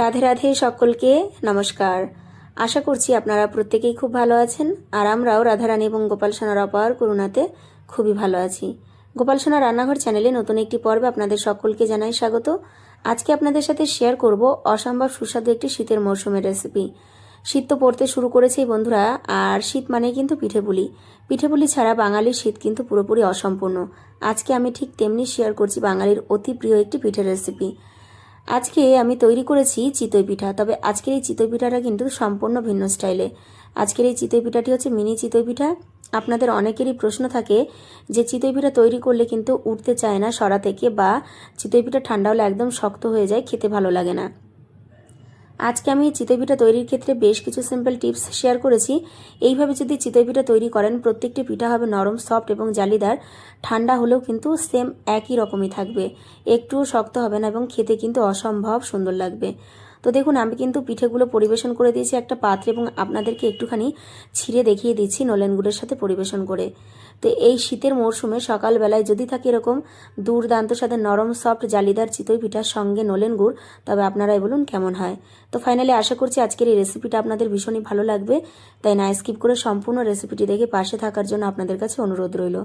রাধে রাধে সকলকে নমস্কার। আশা করছি আপনারা প্রত্যেকেই খুব ভালো আছেন আর আমরাও রাধারানী এবং গোপাল সোনার অপার করুণাতে খুবই ভালো আছি। গোপাল সোনার রান্নাঘর চ্যানেলে নতুন একটি পর্বে আপনাদের সকলকে জানাই স্বাগত। আজকে আপনাদের সাথে শেয়ার করব অসম্ভব সুস্বাদু একটি শীতের মরশুমের রেসিপি। শীত তো পড়তে শুরু করেছেই বন্ধুরা, আর শীত মানে কিন্তু পিঠে পুলি পিঠে পুলি ছাড়া বাঙালির শীত কিন্তু পুরোপুরি অসম্পূর্ণ। আজকে আমি ঠিক তেমনি শেয়ার করছি বাঙালির অতি প্রিয় একটি পিঠের রেসিপি। আজকে আমি তৈরি করেছি চিতই পিঠা, তবে আজকের এই চিতই পিঠাটা কিন্তু সম্পূর্ণ ভিন্ন স্টাইলে। আজকের এই চিতই পিঠাটি হচ্ছে মিনি চিতই পিঠা। আপনাদের অনেকেরই প্রশ্ন থাকে যে চিতই পিঠা তৈরি করলে কিন্তু উঠতে চায় না, সরা থেকে বা চিতই পিঠা ঠান্ডা হলে একদম শক্ত হয়ে যায়, খেতে ভালো লাগে না। আজকে আমি চিতই তৈরির ক্ষেত্রে বেশ কিছু সিম্পল টিপস শেয়ার করেছি। এইভাবে যদি চিতই তৈরি করেন, প্রত্যেকটি পিঠা হবে নরম সফট এবং জালিদার। ঠান্ডা হলেও কিন্তু সেম একই রকমই থাকবে। একটুও শক্ত হবে না এবং খেতে কিন্তু অসম্ভব সুন্দর লাগবে। তো দেখুন, আমি কিন্তু পিঠেগুলো পরিবেশন করে দিয়েছি একটা পাত্রে এবং আপনাদেরকে একটুখানি ছিঁড়ে দেখিয়ে দিচ্ছি নলেন গুড়ের সাথে পরিবেশন করে। তো এই শীতের মরশুমে সকালবেলায় যদি থাকে এরকম দুর্দান্ত সাথে নরম সফট জালিদার চিতই পিঠার সঙ্গে নলেন গুড়, তবে আপনারাই বলুন কেমন হয়। তো ফাইনালি আশা করছি আজকের এই রেসিপিটা আপনাদের ভীষণই ভালো লাগবে, তাই না স্কিপ করে সম্পূর্ণ রেসিপিটি দেখে পাশে থাকার জন্য আপনাদের কাছে অনুরোধ রইল।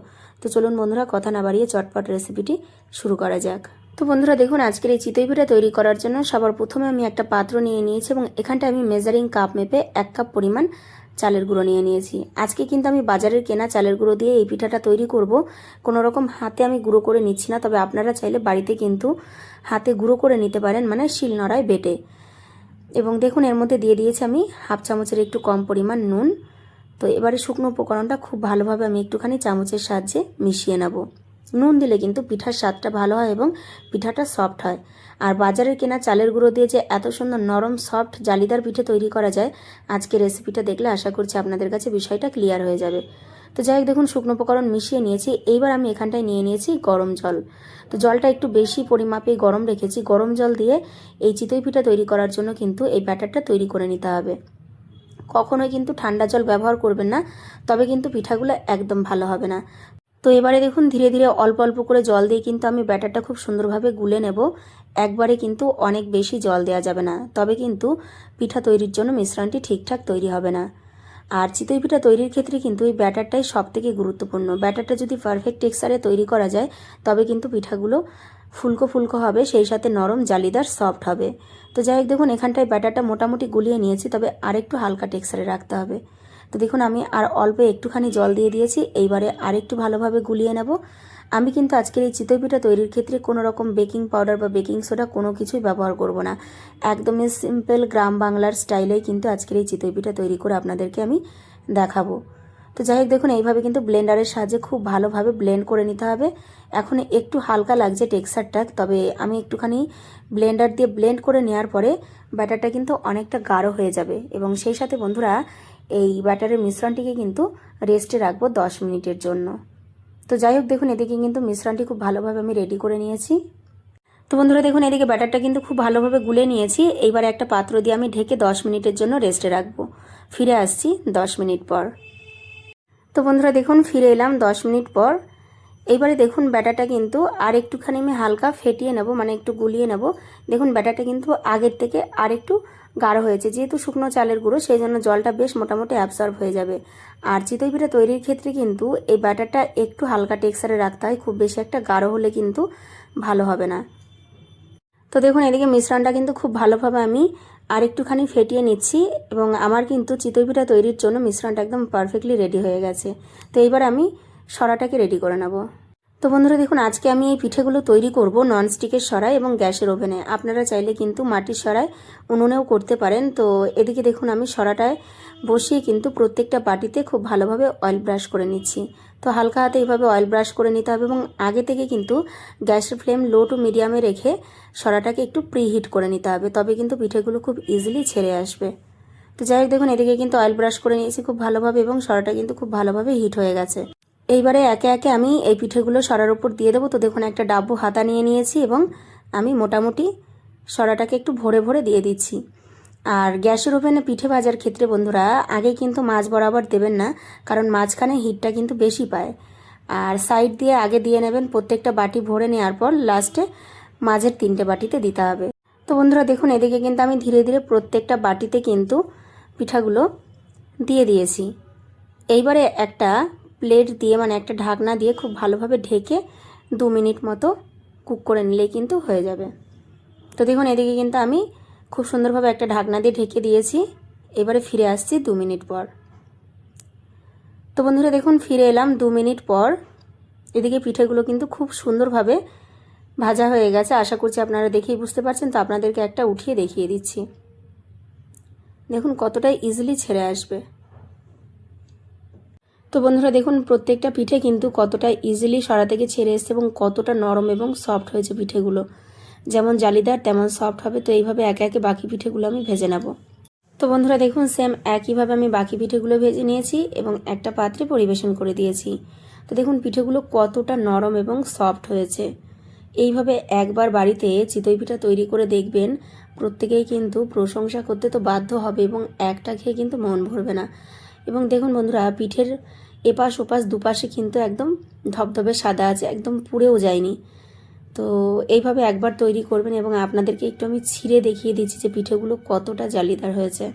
তো চলুন বন্ধুরা, কথা না বাড়িয়ে চটপট রেসিপিটি শুরু করা যাক। তো বন্ধুরা দেখুন, আজকের এই চিতই পিঠা তৈরি করার জন্য সবার প্রথমে আমি একটা পাত্র নিয়ে নিয়েছি এবং এখানটা আমি মেজারিং কাপ মেপে এক কাপ পরিমাণ চালের গুঁড়ো নিয়ে নিয়েছি। আজকে কিন্তু আমি বাজারের কেনা চালের গুঁড়ো দিয়ে এই পিঠাটা তৈরি করব। কোনো রকম হাতে আমি গুঁড়ো করে নিচ্ছি না, তবে আপনারা চাইলে বাড়িতে কিন্তু হাতে গুঁড়ো করে নিতে পারেন মানে শিলনোড়ায় বেটে। এবং দেখুন, এর মধ্যে দিয়ে দিয়েছি আমি হাফ চামচের একটু কম পরিমাণ নুন। তো এবারে শুকনো উপকরণটা খুব ভালোভাবে আমি একটুখানি চামচের সাহায্যে মিশিয়ে নেব। নুন দিলে কিন্তু পিঠার স্বাদটা ভালো হয় এবং পিঠাটা সফট হয়। আর বাজারের কেনা চালের গুঁড়ো দিয়ে যে এত সুন্দর নরম সফট জালিদার পিঠে তৈরি করা যায়, আজকে রেসিপিটা দেখলে আশা করছি আপনাদের কাছে বিষয়টা ক্লিয়ার হয়ে যাবে। তো যাই হোক, দেখুন, শুকনো উপকরণ মিশিয়ে নিয়েছি। এইবার আমি এখানটায় নিয়ে নিয়েছি গরম জল। তো জলটা একটু বেশি পরিমাপে গরম রেখেছি। গরম জল দিয়ে এই চিতই পিঠা তৈরি করার জন্য কিন্তু এই ব্যাটারটা তৈরি করে নিতে হবে। কখনোই কিন্তু ঠান্ডা জল ব্যবহার করবেন না, তবে কিন্তু পিঠাগুলো একদম ভালো হবে না। তো এবারে দেখুন, ধীরে ধীরে অল্প অল্প করে জল দিয়ে কিন্তু আমি ব্যাটারটা খুব সুন্দরভাবে গুলে নেব। একবারে কিন্তু অনেক বেশি জল দেওয়া যাবে না। তবে কিন্তু পিঠা তৈরির জন্য মিশ্রণটি ঠিকঠাক তৈরি হবে না। আর চিতই পিঠা তৈরির ক্ষেত্রে কিন্তু এই ব্যাটারটাই সব থেকে গুরুত্বপূর্ণ। ব্যাটারটা যদি পারফেক্ট টেক্সারে তৈরি করা যায়, তবে কিন্তু পিঠাগুলো ফুলকো ফুলকো হবে, সেই সাথে নরম, জালিদার সফট হবে। তো যাই হোক, দেখুন, এখানটায় ব্যাটারটা মোটামুটি গুলিয়ে নিয়েছি, তবে আরেকটু হালকা টেক্সারে রাখতে হবে। তো দেখুন, আমি আর অল্প একটুখানি জল দিয়ে দিয়েছি। এইবারে আরেকটু ভালোভাবে গুলিয়ে নেব। আমি কিন্তু আজকের এই চিতই পিঠা তৈরির ক্ষেত্রে কোনো রকম বেকিং পাউডার বা বেকিং সোডা কোনো কিছুই ব্যবহার করব না। একদমই সিম্পল গ্রাম বাংলার স্টাইলেই কিন্তু আজকের এই চিতই পিঠা তৈরি করে আপনাদেরকে আমি দেখাবো। তো যাই হোক, দেখুন, এইভাবে কিন্তু ব্লেন্ডারের সাহায্যে খুব ভালোভাবে ব্লেন্ড করে নিতে হবে। এখন একটু হালকা লাগছে টেক্সারটা তবে আমি একটুখানি ব্লেন্ডার দিয়ে ব্লেন্ড করে নেওয়ার পরে ব্যাটারটা কিন্তু অনেকটা গাঢ় হয়ে যাবে। এবং সেই সাথে বন্ধুরা এই ব্যাটারের মিশ্রণটিকে কিন্তু রেস্টে রাখব দশ মিনিটের জন্য। তো যাই হোক, দেখুন, এদিকে কিন্তু মিশ্রণটি খুব ভালোভাবে আমি রেডি করে নিয়েছি। তো বন্ধুরা, দেখুন, এদিকে ব্যাটারটা কিন্তু খুব ভালোভাবে গুলে নিয়েছি। এইবার একটা পাত্র দিয়ে আমি ঢেকে দশ মিনিটের জন্য রেস্টে রাখব। ফিরে আসছি দশ মিনিট পর। তো বন্ধুরা, দেখুন, ফিরে এলাম দশ মিনিট পর। এইবারে দেখুন ব্যাটারটা কিন্তু আর একটুখানি আমি হালকা ফেটিয়ে নেব মানে একটু গুলিয়ে নেব। দেখুন ব্যাটারটা কিন্তু আগের থেকে আর একটু গাঢ় হয়েছে। যেহেতু শুকনো চালের গুঁড়ো সেই জন্য জলটা বেশ মোটামুটি অ্যাবসর্ব হয়ে যাবে। আর চিতই পিঠা তৈরির ক্ষেত্রে কিন্তু এই ব্যাটারটা একটু হালকা টেক্সারে রাখতে হয়, খুব বেশি একটা গাঢ় হলে কিন্তু ভালো হবে না। তো দেখুন এদিকে মিশ্রণটা কিন্তু খুব ভালোভাবে আমি আর একটুখানি ফেটিয়ে নিচ্ছি এবং আমার কিন্তু চিতই পিঠা তৈরির জন্য মিশ্রণটা একদম পারফেক্টলি রেডি হয়ে গেছে। তো এইবার আমি সরাটাকে রেডি করে নেব। তো বন্ধুরা দেখুন, আজকে আমি এই পিঠেগুলো তৈরি করব ননস্টিকের সরাই এবং গ্যাসের ওভেনে। আপনারা চাইলে কিন্তু মাটির সরাই উনুনেও করতে পারেন। তো এদিকে দেখুন, আমি সরাটায় বসিয়ে কিন্তু প্রত্যেকটা বাটিতে খুব ভালোভাবে অয়েল ব্রাশ করে নিচ্ছি। তো হালকা হাতে এইভাবে অয়েল ব্রাশ করে নিতে হবে এবং আগে থেকে কিন্তু গ্যাসের ফ্লেম লো টু মিডিয়ামে রেখে সরাটাকে একটু প্রিহিট করে নিতে হবে। তবে কিন্তু পিঠেগুলো খুব ইজিলি ছেড়ে আসবে। তো যাই হোক, দেখুন, এদিকে কিন্তু অয়েল ব্রাশ করে নিয়েছি খুব ভালোভাবে এবং সরাটা কিন্তু খুব ভালোভাবে হিট হয়ে গেছে। এইবারে একে একে আমি এই পিঠেগুলো সরার উপর দিয়ে দেবো। তো দেখুন, একটা ডাব্বু হাতা নিয়ে নিয়েছি এবং আমি মোটামুটি সরাটাকে একটু ভরে ভরে দিয়ে দিচ্ছি। আর গ্যাসের ওভেনে পিঠে ভাজার ক্ষেত্রে বন্ধুরা, আগে কিন্তু মাছ বরাবর দেবেন না, কারণ মাঝখানে হিটটা কিন্তু বেশি পায়। আর সাইড দিয়ে আগে দিয়ে নেবেন, প্রত্যেকটা বাটি ভরে নেওয়ার পর লাস্টে মাঝের তিনটে বাটিতে দিতে হবে। তো বন্ধুরা, দেখুন, এদিকে কিন্তু আমি ধীরে ধীরে প্রত্যেকটা বাটিতে কিন্তু পিঠাগুলো দিয়ে দিয়েছি। এইবারে একটা প্লেট দিয়ে মানে একটা ঢাকনা দিয়ে খুব ভালোভাবে ঢেকে দু মিনিট মতো কুক করে নিলেই কিন্তু হয়ে যাবে। তো দেখুন, এদিকে কিন্তু আমি খুব সুন্দরভাবে একটা ঢাকনা দিয়ে ঢেকে দিয়েছি। এবারে ফিরে আসছি দু মিনিট পর। তো বন্ধুরা, দেখুন, ফিরে এলাম দু মিনিট পর। এদিকে পিঠেগুলো কিন্তু খুব সুন্দরভাবে ভাজা হয়ে গেছে। আশা করছি আপনারা দেখেই বুঝতে পারছেন। তো আপনাদেরকে একটা উঠিয়ে দেখিয়ে দিচ্ছি। দেখুন, কতটাই ইজিলি ছেড়ে আসবে। তো বন্ধুরা দেখুন, প্রত্যেকটা পিঠে কিন্তু কতটা ইজিলি সরা থেকে ছেড়ে এসছে এবং কতটা নরম এবং সফট হয়েছে পিঠেগুলো। যেমন জালিদার, তেমন সফট হবে। তো এইভাবে একে একে বাকি পিঠেগুলো আমি ভেজে নেব। তো বন্ধুরা দেখুন সেম একইভাবে আমি বাকি পিঠেগুলো ভেজে নিয়েছি এবং একটা পাত্রে পরিবেশন করে দিয়েছি। তো দেখুন, পিঠেগুলো কতটা নরম এবং সফট হয়েছে। এইভাবে একবার বাড়িতে চিতই পিঠা তৈরি করে দেখবেন, প্রত্যেকেই কিন্তু প্রশংসা করতে তো বাধ্য হবে এবং একটা খেয়ে কিন্তু মন ভরবে না। এবং দেখুন বন্ধুরা, পিঠের এপাশ ওপাশ দুপাশে কিন্তু একদম ধবধবে সাদা আছে, একদম পুড়েও যায়নি। তো এইভাবে একবার তৈরি করবেন এবং আপনাদেরকে একটু আমি ছিঁড়ে দেখিয়ে দিচ্ছি যে পিঠেগুলো কতটা জালিদার হয়েছে।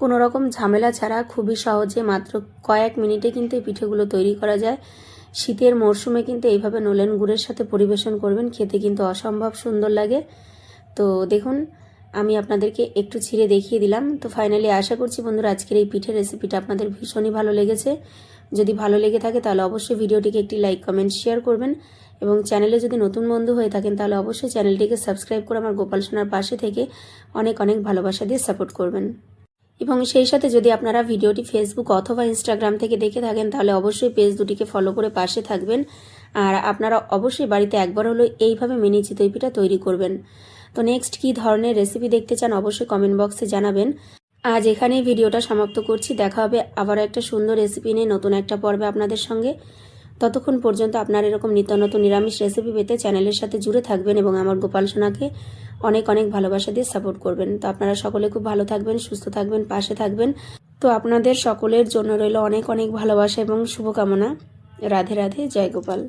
কোনো রকম ঝামেলা ছাড়া খুবই সহজে মাত্র কয়েক মিনিটে কিন্তু এই পিঠেগুলো তৈরি করা যায়। শীতের মরশুমে কিন্তু এইভাবে নলেন গুড়ের সাথে পরিবেশন করবেন, খেতে কিন্তু অসম্ভব সুন্দর লাগে। তো দেখুন আমি আপনাদেরকে একটু ছিঁড়ে দেখিয়ে দিলাম। তো ফাইনালি আশা করছি বন্ধুরা আজকের এই পিঠের রেসিপিটা আপনাদের ভীষণই ভালো লেগেছে। যদি ভালো লেগে থাকে তাহলে অবশ্যই ভিডিওটিকে একটি লাইক কমেন্ট শেয়ার করবেন এবং চ্যানেলে যদি নতুন বন্ধু হয়ে থাকেন তাহলে অবশ্যই চ্যানেলটিকে সাবস্ক্রাইব করে আমার গোপাল সোনার পাশে থেকে অনেক অনেক ভালোবাসা দিয়ে সাপোর্ট করবেন। এবং সেই সাথে যদি আপনারা ভিডিওটি ফেসবুক অথবা ইনস্টাগ্রাম থেকে দেখে থাকেন তাহলে অবশ্যই পেজ দুটিকে ফলো করে পাশে থাকবেন। আর আপনারা অবশ্যই বাড়িতে একবার হলো এইভাবে মিনি চিতই পিঠা তৈরি করবেন। তো নেক্সট কী ধরনের রেসিপি দেখতে চান অবশ্যই কমেন্ট বক্সে জানাবেন। আজ এখানেই ভিডিওটা সমাপ্ত করছি। দেখা হবে আবার একটা সুন্দর রেসিপি নিয়ে নতুন একটা পর্বে আপনাদের সঙ্গে। ততক্ষণ পর্যন্ত আপনার এরকম নিত্য নতুন নিরামিষ রেসিপি পেতে চ্যানেলের সাথে জুড়ে থাকবেন এবং আমার গোপাল সোনাকে অনেক অনেক ভালোবাসা দিয়ে সাপোর্ট করবেন। তো আপনারা সকলে খুব ভালো থাকবেন, সুস্থ থাকবেন, পাশে থাকবেন। তো আপনাদের সকলের জন্য রইল অনেক অনেক ভালোবাসা এবং শুভকামনা। রাধে রাধে, জয় গোপাল।